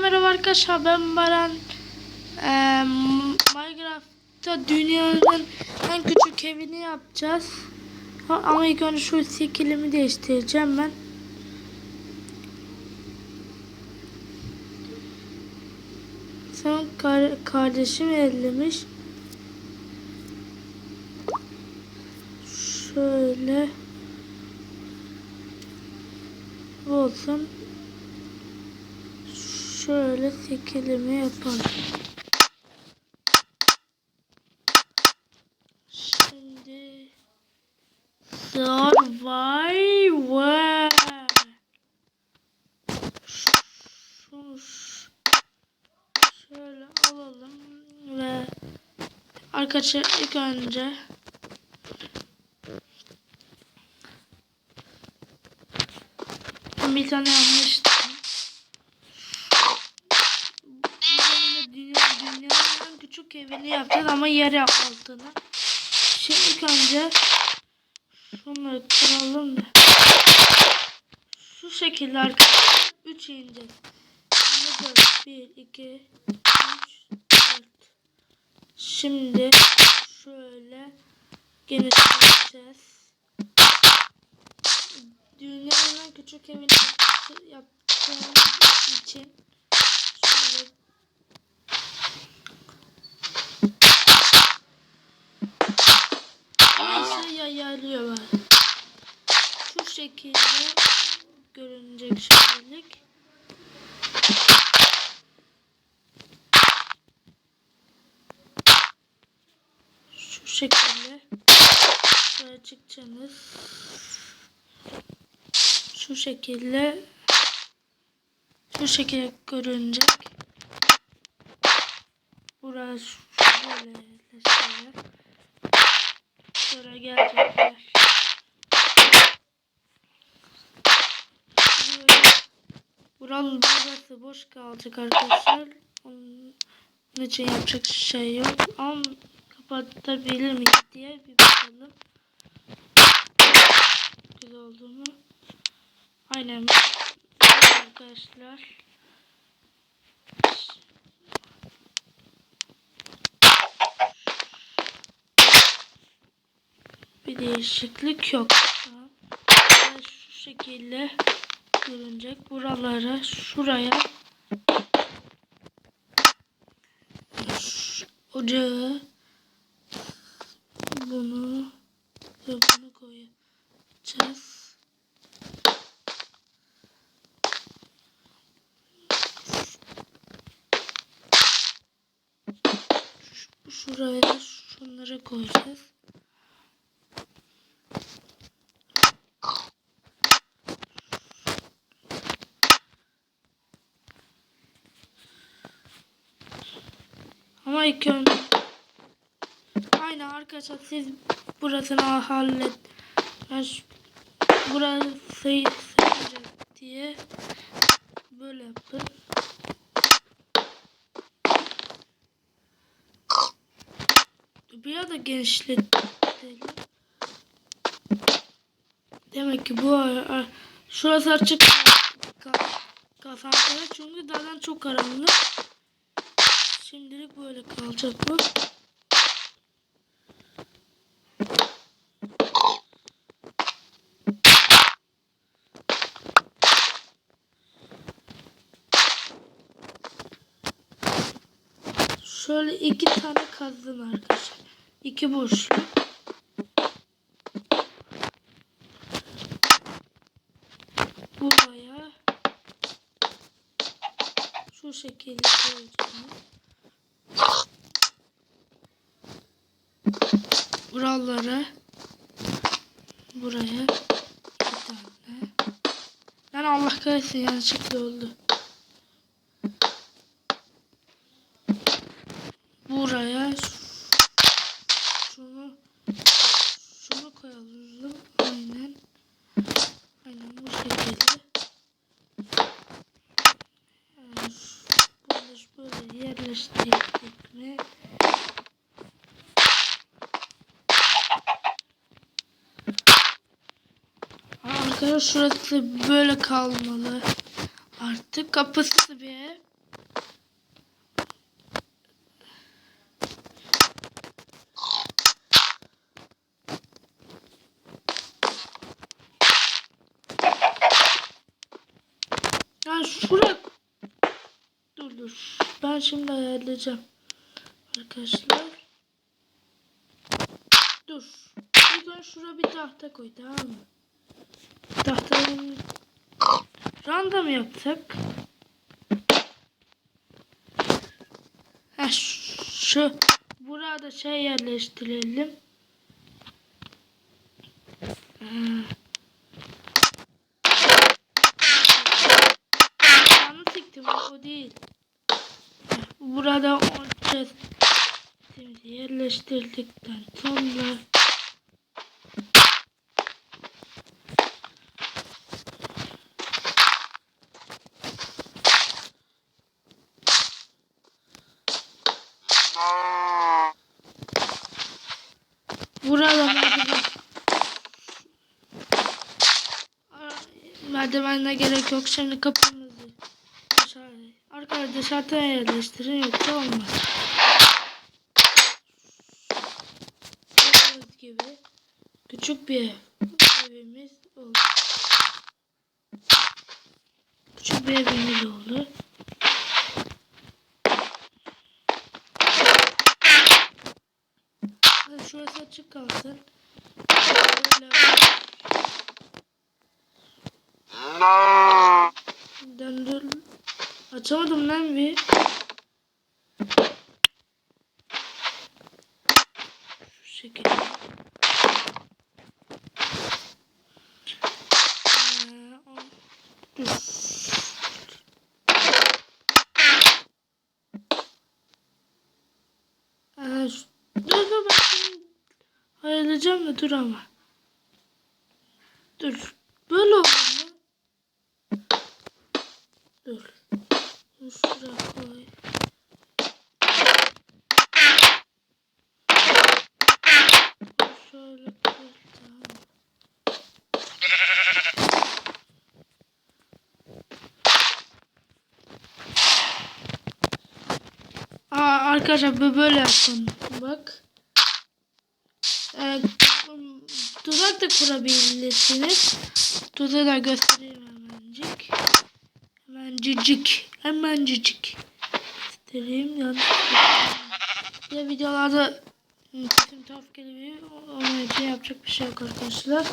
merhaba arkadaşlar ben Baran. Ee, Minecraft'ta dünyanın en küçük evini yapacağız. Ama ilk önce şu skillimi değiştireceğim ben. Sen kar kardeşim ellemiş. Şöyle. Bu olsun. Şöyle tekelimi yapalım. Şimdi Survivor. Şunu şöyle alalım ve arkadaşlar ilk önce bir tane yanlıştım. Bugün de dünya, küçük evini yapacağız ama yer altına. Şimdi önce şunları kıralım da. Şu şekilde arkadaşlar 3 ineceğiz. Şimdi 4, 1, 2, 3, 4. Şimdi şöyle genişleteceğiz. Dünyanın küçük evini yaptı- yaptığımız için şöyle Neyse yayarlıyor var. Şu şekilde görünecek şimdilik. Şu şekilde şöyle çıkacaksınız. Şu şekilde şu şekilde görünecek. Burası böyle şöyle. Sonra gelecekler. Böyle Buranın burası boş kalacak arkadaşlar. Onun için yapacak şey yok. Ama kapatabilir miyiz diye bir bakalım. Güzel oldu mu? Aynen. Arkadaşlar. Bir değişiklik yok. Ve şu şekilde görünecek. Buralara, şuraya şu ocağı bunu ve bunu koyacağız. Şuraya şunları koyacağız. Ama ilk önce Aynen arkadaşlar siz burasını hallet. Ben şu- burası sığacak diye böyle yaptım. Biraz da genişletelim. Demek ki bu şurası açık ka- kafamda çünkü zaten çok karanlık. Şimdilik böyle kalacak bu. Şöyle iki tane kazdım arkadaşlar. İki boşluk. Buraya şu şekilde koyacağım. Buralara buraya iki tane. Allah kahretsin yanlışlıkla oldu. Buraya şunu şunu koyalım. Aynen. Aynen bu şekilde. Yani böyle yerleştirdik arkadaşlar. Şurası böyle kalmalı. Artık kapısı bir. Ya şuraya dur dur. Ben şimdi ayarlayacağım. Arkadaşlar. Dur. Buradan şuraya bir tahta koy tamam mı? Tahtanın random yaptık. Ha şu, burada şey yerleştirelim. Yanlış siktim o değil. Burada o chestimizi yerleştirdikten sonra Merdivenle gerek yok. Şimdi kapımızı dışarı. Arkadaşlar dışarıya yerleştirin yoksa olmaz. Gördüğünüz gibi küçük bir ev. evimiz oldu. Küçük bir evimiz oldu. Şurası açık kalsın. Böyle döndür. Açamadım lan bir. Şu şekilde. Ayarlayacağım da dur ama. Dur. Böyle olur mu? Dur. Dur şuraya koy. Şöyle koy. Tamam. Aa, arkadaşlar böyle yapın. Bak. Ee, tuzak da kurabilirsiniz. Tuzağı da göstereyim hemencik. Hemencik. Hemencik. Göstereyim. Yanlış Bir de videolarda sesim tuhaf geliyor. Onun için yapacak bir şey yok arkadaşlar.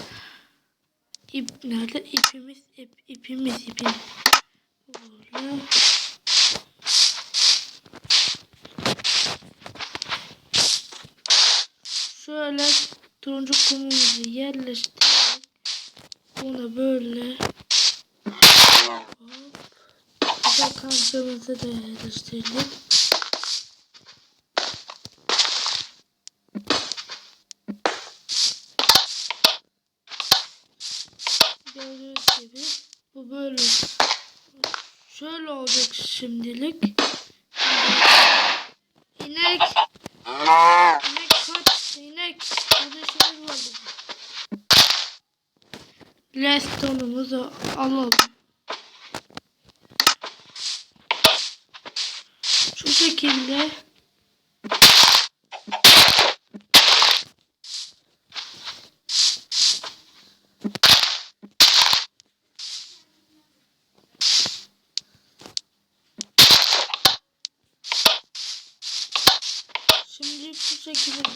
İp nerede? İpimiz, ip, ipimiz, ipimiz. Böyle. Şöyle turuncu kumumuzu yerleştirdik. Bunu böyle hop. Kancamızı da yerleştirdik. Gördüğünüz gibi bu böyle şöyle olacak şimdilik. İnek Restonumuzu alalım. Şu şekilde Şimdi bu şekilde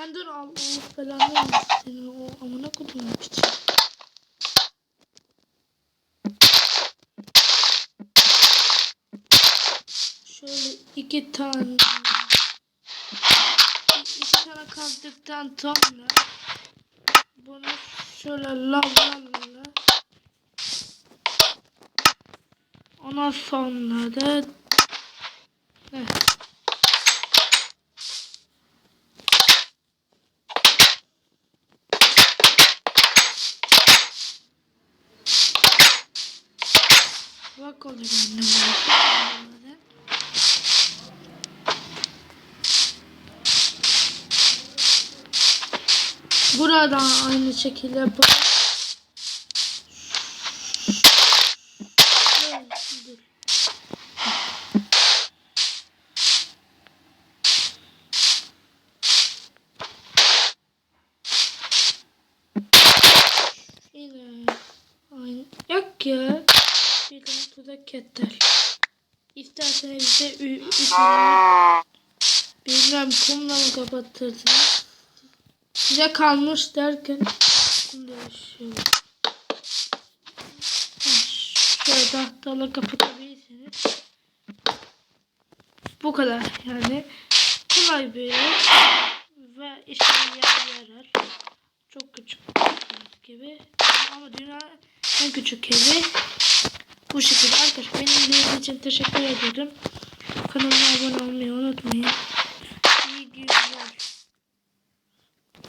Lan dur al Allah belanı versin seni o amına kodumun piçi. Şöyle iki tane iki tane kazdıktan sonra bunu şöyle lavlarla ondan sonra da ne? Bak olur annem. Buradan aynı şekilde yapalım. Yine aynı. Yok ya. Tane tuzak kettel. İsterseniz de bilmem kumla mı kapatırsınız. Size kalmış derken şöyle. Ha, Şöyle tahtalı kapatabilirsiniz. Bu kadar yani. Kolay bir ev ve yer yarar. Çok küçük gibi. Ama dünyanın en küçük evi bu şekilde. Arkadaşlar benim için teşekkür ederim. Kanalıma abone olmayı unutmayın.